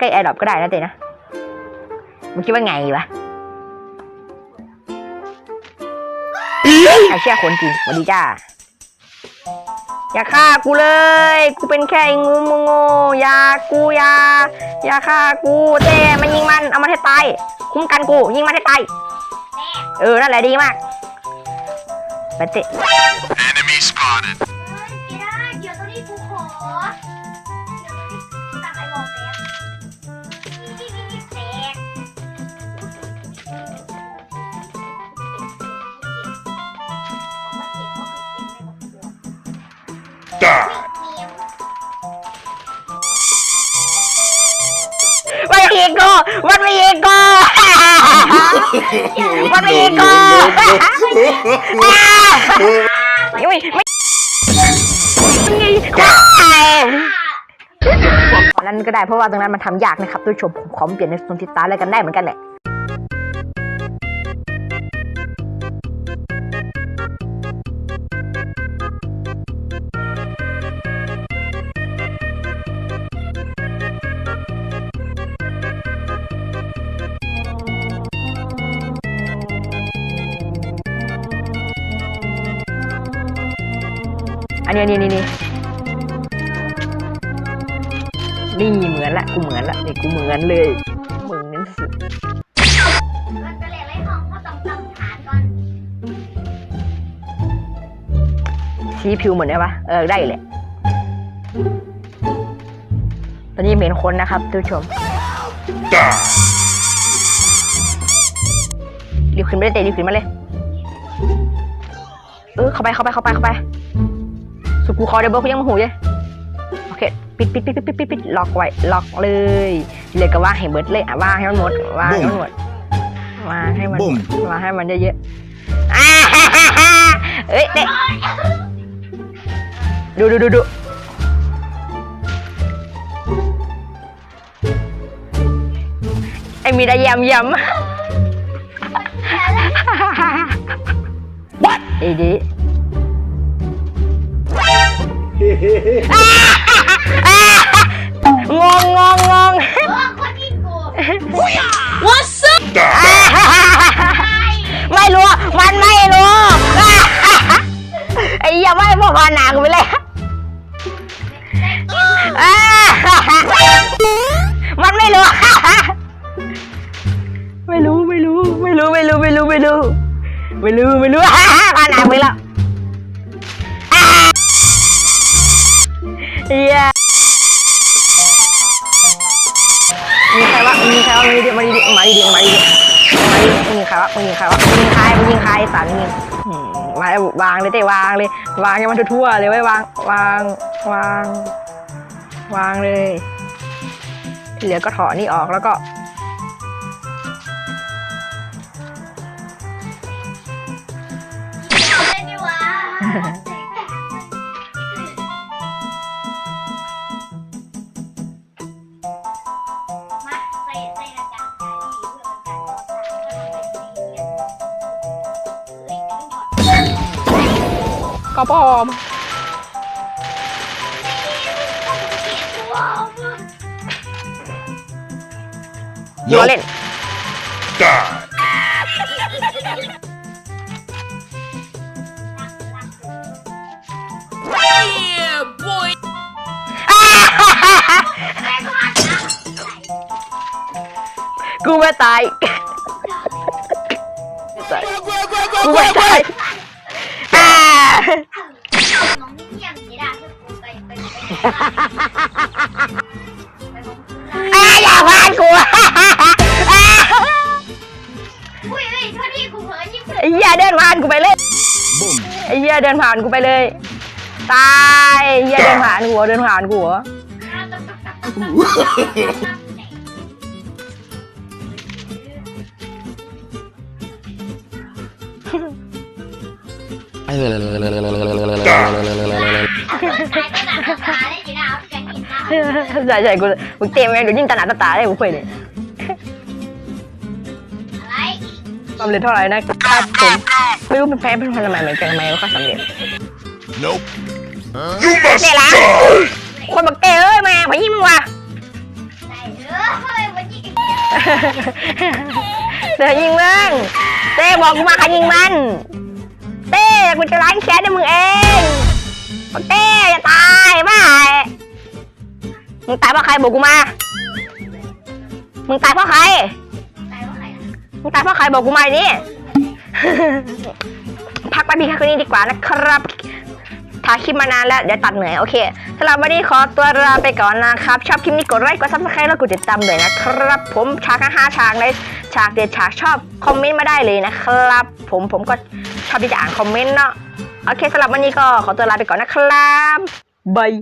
ใกล้แอร์ดรอปก็ได้นะเต้นะมึงคิดว่าไงวะไอเชี่ยคนจริงสวัสดีจ้า อย่าฆ่ากูเลย กูเป็นแค่งูมึงง่อย่ากูอย่าอย่าฆ่ากูเต้มันยิงมันเอามันให้ตายคุ้มกันกู ยิงมันให้ตายเออนั่นแหละดีมากไปเตะ มันไม่ยิงกู มันไม่ยิงกู มันไม่ยิงกูไม่ไม่ไม่นั่นก็ได้เพราะว่าตรงนั้นมันทำยากนะครับทุกผู้ชมผมขอเปลี่ยนในส่วนที่ตาอะไรกันได้เหมือนกันแหละ อันนี้อันนี้นี่นี่นี่เหมือนละกูเหมือนละนี่กูเหมือนเลยมึงนั่นสิมันจะเรียกอะไรห้องเขาต้องตั้งฐานก่อนชี้ผิวเหมือนได้ปะเออได้เลยตอนนี้เหม็นคนนะครับทุกผู้ชม Die. รีบขึ้นไปเลยเตะรีบขึ้นมาเลย เออเข้าไปเข้าไปเข้าไปเข้าไป สุกูคอเดบเบิลเขายังมาหูเลยโอเคปิดปิดปิดปิดปิดปิดปิดล็อกไว้ล็อกเลยเลยก็ว่างให้เบิร์ดเลยอะว่างให้มันหมดว่างให้มันหมดว่างให้มันบุ้มว่างให้มันเยอะๆอ่าฮ่าฮ่าฮ่าเอ้ยเตะดูดูดูดูไอ้มีได้ยำยำ What ไอ้ดิ งงงงงง คนที่โกง What's up ไม่รู้ มันไม่รู้ ไอ้เยังไม่พอพหนัไปเลยอ่ามันไม่รู้ ไม่รู้ ไม่รู้ ไม่รู้ ไม่รู้ ไม่รู้ ไม่รู้ ไม่รู้ไม่รู้พาหนักไปแล้ เฮียมีใครวะมีใครวะมาดิมาดิมาดิมาดิมาดิมาดิมีใครวะมีใครวะมีใครมีใครสารมีอืมมาวางเลยเต้วางเลยวางให้มันทั่วๆเลยไว้วางวางวางวางเลยที่เหลือก็ถอดนี่ออกแล้วก็เอาเลยดีวะ ก็ปลอม Nope. มาเล่น Die. กูไม่ตายกูไม่ตาย อ่าอย่าพานกูอ่าอุ้ยเฮ้ยโทษทีกูเผลอยิ้มไอ้เหี้ยเดินผ่านกูไปเลย Boom. ไอ้เหี้ยเดินผ่านกูไปเลย ตายไอ้เหี้ยเดินผ่านกูเหรอเดินผ่านกูเหรอ ใช่ใช่กูมึงเต็มแม่งเดี๋ยวยิงตาหนาตาตาได้กูเคยเลยสำเร็จเท่าไหร่นะครับผมไม่รู้เป็นแพ้เป็นพันทำไมเหมือนกันทำไมไม่ค่อยสำเร็จ Nope. You must Nè là- die. คนบักเต้เอ้ยแม่พยิงมึงว่ะเดี๋ยวยิงมึงเต้บอกกูมาใครยิงมัน เต้กูจะล้างแค้นให้มึงเองบอกเต้อย่าตายบ้า มึงตายเพราะใครบอกกูมา มึงตายเพราะใคร ตายว่าใครอะมึงตายเพราะใครบอกกูมาดิพักไปพี่แค่คนนี้ดีกว่านะครับถ่ายคลิปมานานแล้วเดี๋ยวตัดเหนื่อยโอเคสำหรับวันนี้ขอตัวลาไปก่อนนะครับ ชอบคลิปนี้กดไลค์กดซับสไครต์แล้วกดติดตามเลยนะครับ ผมฉากห้าฉากเลยฉากเด็ดฉากชอบคอมเมนต์มาได้เลยนะครับ ผมผมก็ชอบที่จะอ่านคอมเมนต์เนาะโอเคสำหรับวันนี้ก็ขอตัวลาไปก่อนนะครับบาย